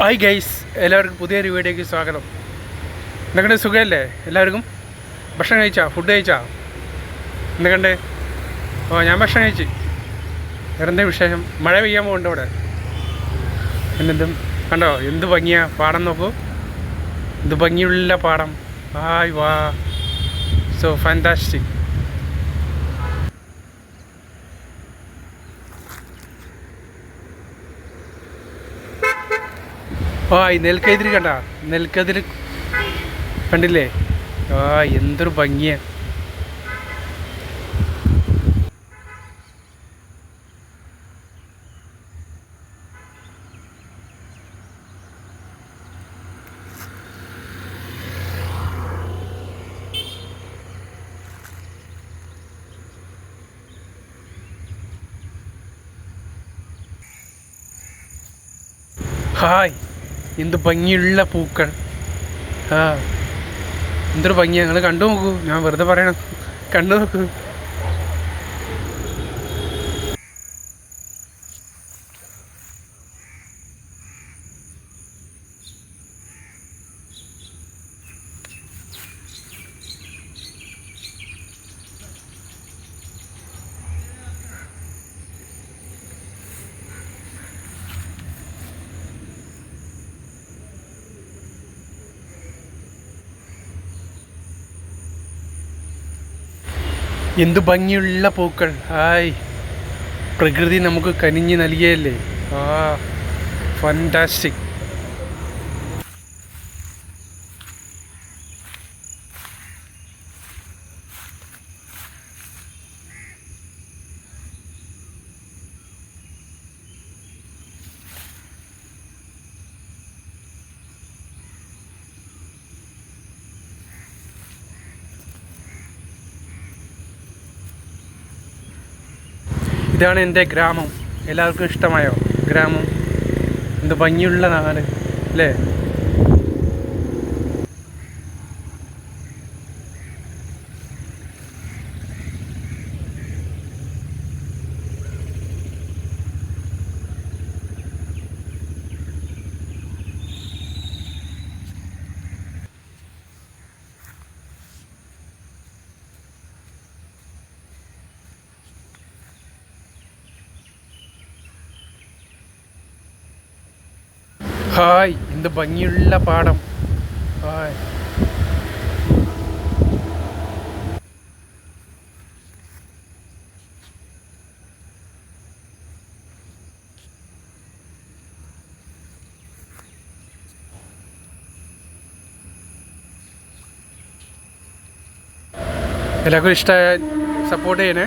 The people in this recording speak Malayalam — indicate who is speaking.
Speaker 1: ഹായ് ഗൈസ് എല്ലാവർക്കും പുതിയൊരു വീഡിയോയ്ക്ക് സ്വാഗതം. എന്തൊക്കെ സുഖമല്ലേ? എല്ലാവർക്കും? ഭക്ഷണം കഴിച്ചാ? ഫുഡ് കഴിച്ചാ? എന്തൊക്കെ ഓ ഞാൻ ഭക്ഷണം കഴിച്ചു. വേറെന്താ വിശേഷം? മഴ പെയ്യാൻ പോകുന്നുണ്ട് ഇവിടെ എന്നെന്തും കണ്ടോ? എന്ത് ഭംഗിയാ? പാടം നോക്കൂ. എന്ത് ഭംഗിയുള്ള പാടം. ഹായ് വാ. സോ ഫാന്റാസ്റ്റിക് ആ ഈ നെൽക്കതിര് കണ്ട? നെൽക്കതിര് കണ്ടില്ലേ? ആ എന്തൊരു ഭംഗിയാ. ഹായ്. എന്ത് ഭംഗിയുള്ള പൂക്കൾ. ആ എന്തൊരു ഭംഗിയാണ് നിങ്ങൾ കണ്ടു നോക്കൂ. ഞാൻ വെറുതെ പറയണം കണ്ടു നോക്കൂ. എന്ത് ഭംഗിയുള്ള പൂക്കൾ. ഹായ്. പ്രകൃതി നമുക്ക് കനിഞ്ഞ് നൽകിയല്ലേ ആ ഫണ്ടാസ്റ്റിക് ഇതാണ് എന്റെ ഗ്രാമം. എല്ലാവർക്കും ഇഷ്ടമായോ? ഗ്രാമം. എന്ത് ഭംഗിയുള്ള നാട് അല്ലേ? ഹായ് എന്ത് ഭംഗിയുള്ള പാടം. ഹായ്. എല്ലാവർക്കും ഇഷ്ടമായ സപ്പോർട്ട് ചെയ്യണേ.